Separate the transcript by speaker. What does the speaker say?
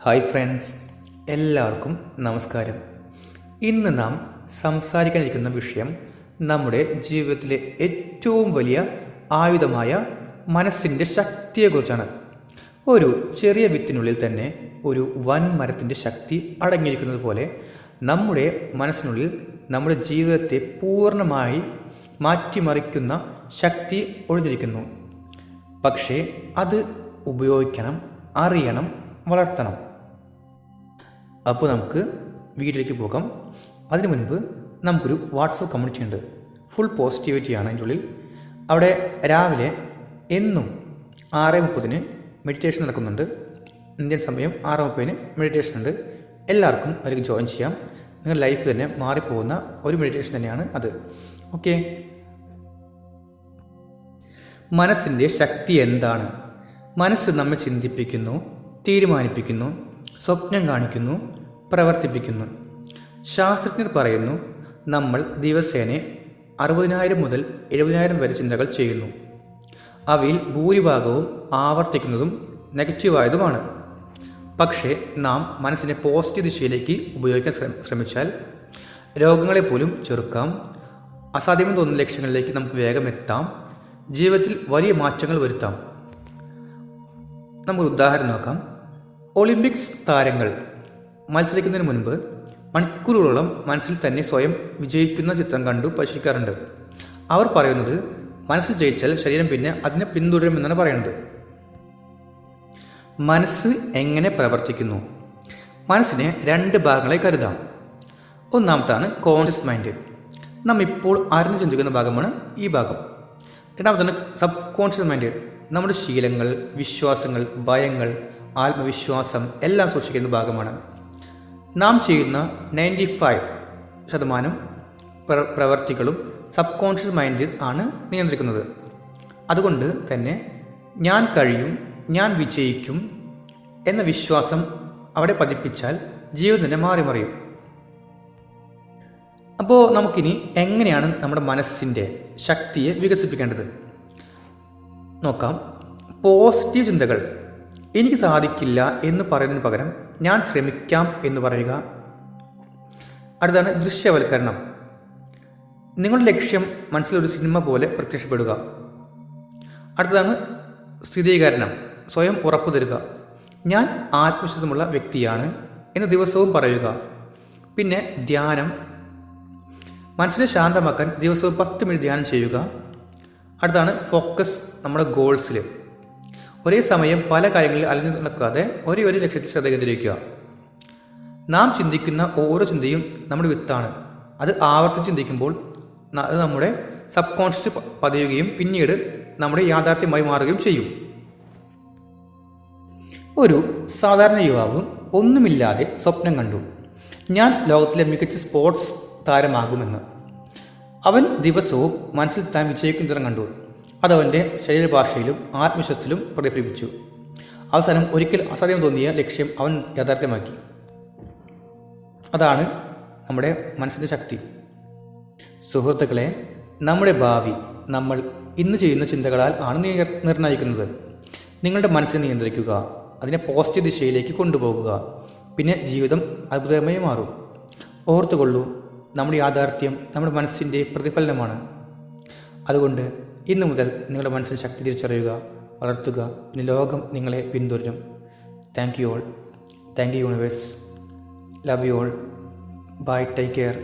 Speaker 1: Hi friends എല്ലാവർക്കും നമസ്കാരം. ഇന്ന് നാം സംസാരിക്കാനിരിക്കുന്ന വിഷയം നമ്മുടെ ജീവിതത്തിലെ ഏറ്റവും വലിയ ആയുധമായ മനസ്സിന്റെ ശക്തിയെക്കുറിച്ചാണ്. ഒരു ചെറിയ വിത്തിനുള്ളിൽ തന്നെ ഒരു വൻ മരത്തിന്റെ ശക്തി അടങ്ങിയിരിക്കുന്നത് പോലെ നമ്മുടെ മനസ്സിനുള്ളിൽ നമ്മുടെ ജീവിതത്തെ പൂർണമായി മാറ്റിമറിക്കുന്ന ശക്തി ഒളിഞ്ഞിരിക്കുന്നു പക്ഷേ അത് ഉപയോഗിക്കണം അറിയണം വളർത്തണം. അപ്പോൾ നമുക്ക് വീട്ടിലേക്ക് പോകാം. അതിനു മുൻപ് നമുക്കൊരു വാട്സപ്പ് കമ്മ്യൂണിറ്റി ഉണ്ട്. ഫുൾ പോസിറ്റിവിറ്റിയാണ് അതിന്റെ ഉള്ളിൽ. അവിടെ രാവിലെ എന്നും ആറ് മുപ്പതിന് മെഡിറ്റേഷൻ നടക്കുന്നുണ്ട്. ഇന്ത്യൻ സമയം ആറ് മുപ്പതിന് മെഡിറ്റേഷൻ ഉണ്ട്. എല്ലാവർക്കും അതിലേക്ക് ജോയിൻ ചെയ്യാം. നിങ്ങൾ ലൈഫ് തന്നെ മാറിപ്പോകുന്ന ഒരു മെഡിറ്റേഷൻ തന്നെയാണ് അത്. ഓക്കെ മനസ്സിന്റെ ശക്തി എന്താണ്? മനസ്സ് നമ്മെ ചിന്തിപ്പിക്കുന്നു. തീരുമാനിപ്പിക്കുന്നു സ്വപ്നം കാണിക്കുന്നു പ്രവർത്തിപ്പിക്കുന്നു. ശാസ്ത്രജ്ഞർ പറയുന്നു നമ്മൾ ദിവസേന അറുപതിനായിരം മുതൽ എഴുപതിനായിരം വരെ ചിന്തകൾ ചെയ്യുന്നു. അവയിൽ ഭൂരിഭാഗവും ആവർത്തിക്കുന്നതും നെഗറ്റീവായതുമാണ്. പക്ഷേ നാം മനസ്സിനെ പോസിറ്റീവ് ദിശയിലേക്ക് ഉപയോഗിക്കാൻ ശ്രമിച്ചാൽ രോഗങ്ങളെ പോലും ചെറുക്കാം. അസാധ്യമെന്ന് തോന്നുന്ന ലക്ഷ്യങ്ങളിലേക്ക് നമുക്ക് വേഗം എത്താം. ജീവിതത്തിൽ വലിയ മാറ്റങ്ങൾ വരുത്താം. നമുക്കൊരു ഉദാഹരണം നോക്കാം. ഒളിമ്പിക്സ് താരങ്ങൾ മത്സരിക്കുന്നതിന് മുൻപ് മണിക്കൂറുകളോളം മനസ്സിൽ തന്നെ സ്വയം വിജയിക്കുന്ന ചിത്രം കണ്ടു പരിശീലിക്കാറുണ്ട് അവർ പറയുന്നത് മനസ്സ് ജയിച്ചാൽ ശരീരം പിന്നെ അതിനെ പിന്തുടരുമെന്നാണ് പറയുന്നത്. മനസ്സ് എങ്ങനെ പ്രവർത്തിക്കുന്നു? മനസ്സിനെ രണ്ട് ഭാഗങ്ങളായി കരുതാം. ഒന്നാമത്താണ് കോൺഷ്യസ് മൈൻഡ് നാം ഇപ്പോൾ അറിഞ്ഞു ചിന്തിക്കുന്ന ഭാഗമാണ് ഈ ഭാഗം. രണ്ടാമത്താണ് സബ് കോൺഷ്യസ് മൈൻഡ് നമ്മുടെ ശീലങ്ങൾ വിശ്വാസങ്ങൾ ഭയങ്ങൾ ആത്മവിശ്വാസം എല്ലാം സൂക്ഷിക്കുന്ന ഭാഗമാണ്. നാം ചെയ്യുന്ന നയന്റി ഫൈവ് ശതമാനം പ്ര- പ്രവർത്തികളും സബ് കോൺഷ്യസ് മൈൻഡ് ആണ് നിയന്ത്രിക്കുന്നത്. അതുകൊണ്ട് തന്നെ ഞാൻ കഴിയും ഞാൻ വിജയിക്കും എന്ന വിശ്വാസം അവിടെ പതിപ്പിച്ചാൽ ജീവിതം തന്നെ മാറി മറിയും അപ്പോൾ നമുക്കിനി എങ്ങനെയാണ് നമ്മുടെ മനസ്സിന്റെ ശക്തിയെ വികസിപ്പിക്കേണ്ടത്? നോക്കാം. പോസിറ്റീവ് ചിന്തകൾ എനിക്ക് സാധിക്കില്ല എന്ന് പറയുന്നതിന് പകരം ഞാൻ ശ്രമിക്കാം എന്ന് പറയുക. അടുത്താണ് ദൃശ്യവൽക്കരണം. നിങ്ങളുടെ ലക്ഷ്യം മനസ്സിലൊരു സിനിമ പോലെ പ്രത്യക്ഷപ്പെടുക. അടുത്താണ് സ്ഥിരീകരണം. സ്വയം ഉറപ്പു തരിക. ഞാൻ ആത്മവിശ്വാസമുള്ള വ്യക്തിയാണ് എന്ന് ദിവസവും പറയുക. പിന്നെ ധ്യാനം. മനസ്സിനെ ശാന്തമാക്കാൻ ദിവസവും പത്ത് മിനിറ്റ് ധ്യാനം ചെയ്യുക. അടുത്താണ് ഫോക്കസ് നമ്മുടെ ഗോൾസിൽ ഒരേ സമയം പല കാര്യങ്ങളിൽ അലഞ്ഞു നടക്കാതെ ഒരേ ഒരു ലക്ഷ്യത്തിൽ ശ്രദ്ധ കേന്ദ്രീകരിക്കുക. നാം ചിന്തിക്കുന്ന ഓരോ ചിന്തയും നമ്മുടെ വിത്താണ്. അത് ആവർത്തിച്ച് ചിന്തിക്കുമ്പോൾ അത് നമ്മുടെ സബ് കോൺഷ്യസ് പതിയുകയും പിന്നീട് നമ്മുടെ യാഥാർത്ഥ്യമായി മാറുകയും ചെയ്യും. ഒരു സാധാരണ യുവാവ് ഒന്നുമില്ലാതെ സ്വപ്നം കണ്ടു. ഞാൻ ലോകത്തിലെ മികച്ച സ്പോർട്സ് താരമാകുമെന്ന്. അവൻ ദിവസവും മനസ്സിൽ താൻ വിജയിക്കുന്ന കണ്ടു. അതവന്റെ ശരീരഭാഷയിലും ആത്മവിശ്വാസത്തിലും പ്രതിഫലിപ്പിച്ചു അവസാനം ഒരിക്കൽ അസാധ്യം തോന്നിയ ലക്ഷ്യം അവൻ യാഥാർത്ഥ്യമാക്കി. അതാണ് നമ്മുടെ മനസ്സിന്റെ ശക്തി. സുഹൃത്തുക്കളെ നമ്മുടെ ഭാവി നമ്മൾ ഇന്ന് ചെയ്യുന്ന ചിന്തകളാൽ ആണ് നിർണയിക്കുന്നത് നിങ്ങളുടെ മനസ്സിനെ നിയന്ത്രിക്കുക അതിനെ പോസിറ്റീവ് ദിശയിലേക്ക് കൊണ്ടുപോകുക പിന്നെ ജീവിതം അത്ഭുതമായി മാറും. ഓർത്തുകൊള്ളൂ നമ്മുടെ യാഥാർത്ഥ്യം നമ്മുടെ മനസ്സിന്റെ പ്രതിഫലനമാണ്. അതുകൊണ്ട് ഇന്നു മുതൽ നിങ്ങളുടെ മനസ്സിൽ ശക്തി തിരിച്ചറിയുക വളർത്തുക. പിന്നെ ലോകം നിങ്ങളെ പിന്തുടരും. Thank you all thank you universe love you all bye take care